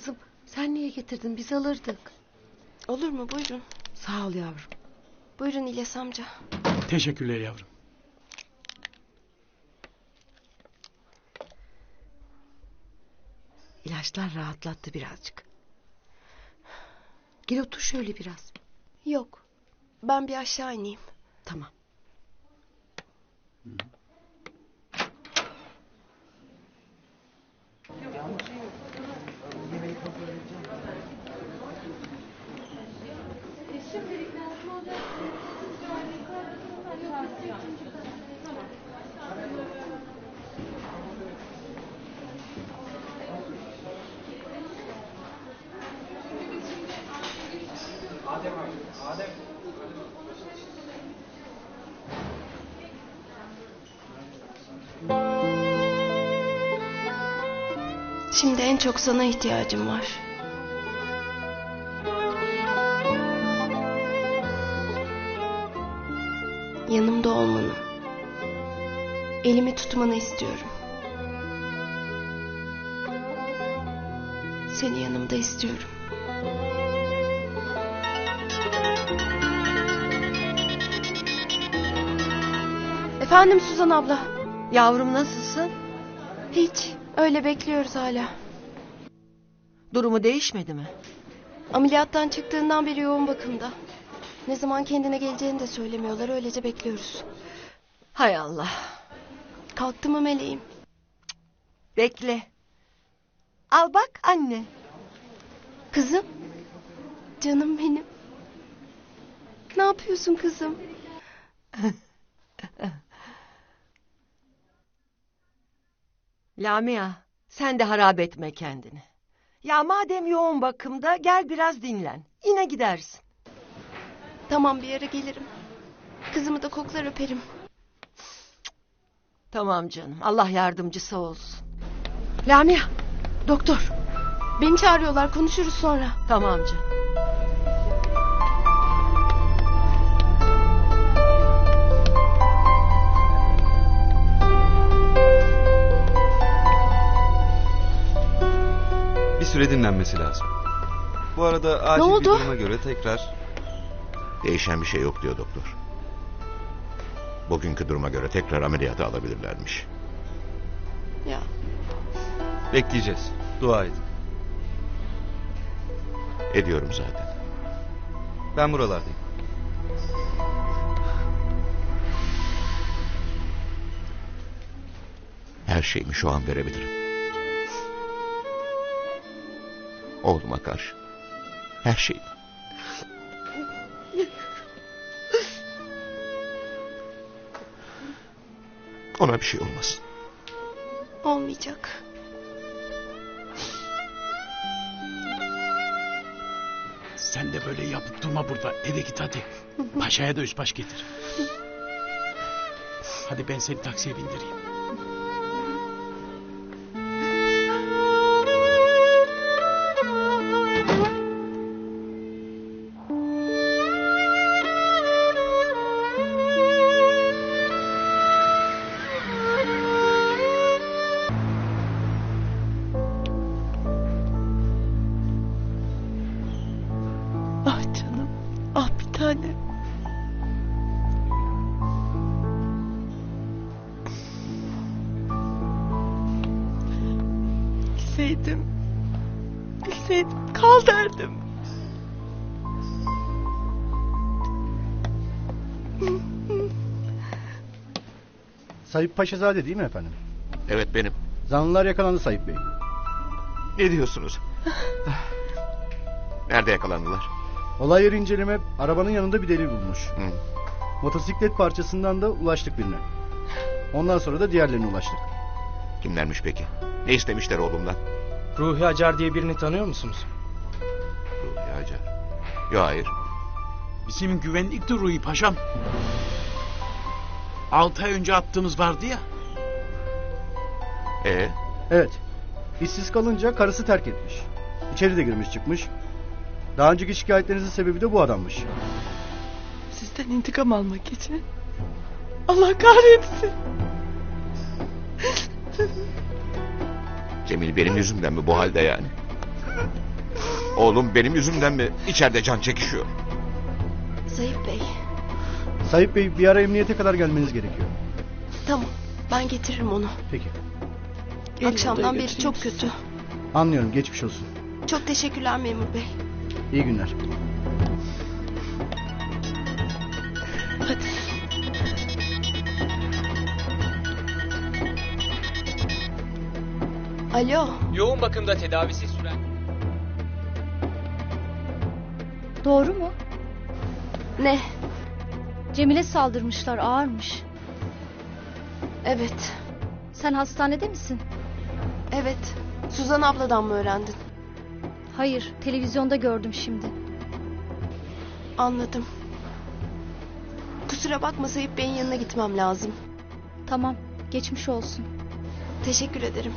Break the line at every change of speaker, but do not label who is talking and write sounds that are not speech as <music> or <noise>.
kızım. Sen niye getirdin? Biz alırdık.
Olur mu buyurun.
Sağ ol yavrum.
Buyurun İlyas amca.
Teşekkürler yavrum.
İlaçlar rahatlattı birazcık. Gel otur şöyle biraz.
Yok. Ben bir aşağı ineyim.
Tamam.
Şimdi en çok sana ihtiyacım var. Yanımda olmanı. Elimi tutmanı istiyorum. Seni yanımda istiyorum. Efendim Suzan abla.
Yavrum nasılsın?
Hiç. Öyle bekliyoruz hala.
Durumu değişmedi mi?
Ameliyattan çıktığından beri yoğun bakımda. Ne zaman kendine geleceğini de söylemiyorlar. Öylece bekliyoruz.
Hay Allah.
Kalktı mı meleğim?
Bekle. Al bak anne.
Kızım. Canım benim. Ne yapıyorsun kızım? <laughs>
Lamia sen de harap etme kendini. Ya madem yoğun bakımda gel biraz dinlen. Yine gidersin.
Tamam bir ara gelirim. Kızımı da koklar öperim.
Tamam canım Allah yardımcısı olsun. Lamia doktor.
Beni çağırıyorlar konuşuruz sonra.
Tamam canım.
Süre dinlenmesi lazım. Bu arada acil
oldu?
bir duruma göre tekrar
Değişen bir şey yok diyor doktor. Bugünkü duruma göre tekrar ameliyata alabilirlermiş.
Ya
bekleyeceğiz. Dua edin.
Ediyorum zaten.
Ben buralardayım.
Her şeyimi şu an verebilirim. Oğluma karşı. Her şeyi. Ona bir şey olmasın.
olmayacak.
Sen de böyle yapıp durma burada. Eve git hadi. Paşaya da üst baş getir. Hadi ben seni taksiye bindireyim.
Bilseydim. Bilseydim kal derdim.
Sayıp Paşazade değil mi efendim?
Evet benim.
Zanlılar yakalandı Sayıp Bey.
Ne diyorsunuz? Nerede yakalandılar?
Olay yeri inceleme arabanın yanında bir delil bulmuş.
Hı.
Motosiklet parçasından da ulaştık birine. Ondan sonra da diğerlerine ulaştık.
Kimlermiş peki? Ne istemişler oğlumdan?
Ruhi Acar diye birini tanıyor musunuz?
Ruhi Hacer. Yo hayır.
Bizim güvenlikti Ruhi Paşam. Altı ay önce attığınız vardı ya.
Ee,
Evet. İşsiz kalınca karısı terk etmiş. İçeri de girmiş çıkmış. Daha önceki şikayetlerinizin sebebi de bu adammış.
Sizden intikam almak için. Allah kahretsin.
Cemil benim yüzümden mi bu halde yani? Oğlum benim yüzümden mi içeride can çekişiyor?
Sayıp Bey.
Sayıp Bey bir ara emniyete kadar gelmeniz gerekiyor.
Tamam ben getiririm onu.
Peki.
Akşamdan beri çok kötü.
Anlıyorum geçmiş olsun.
Çok teşekkürler memur bey.
İyi günler.
Alo.
Yoğun bakımda tedavisi süren
Doğru mu?
Ne?
Cemile saldırmışlar ağırmış.
Evet.
Sen hastanede misin?
Evet. Suzan abladan mı öğrendin?
Hayır, televizyonda gördüm şimdi.
Anladım. Kusura bakma Sayıp Bey'in yanına gitmem lazım.
Tamam, geçmiş olsun.
Teşekkür ederim.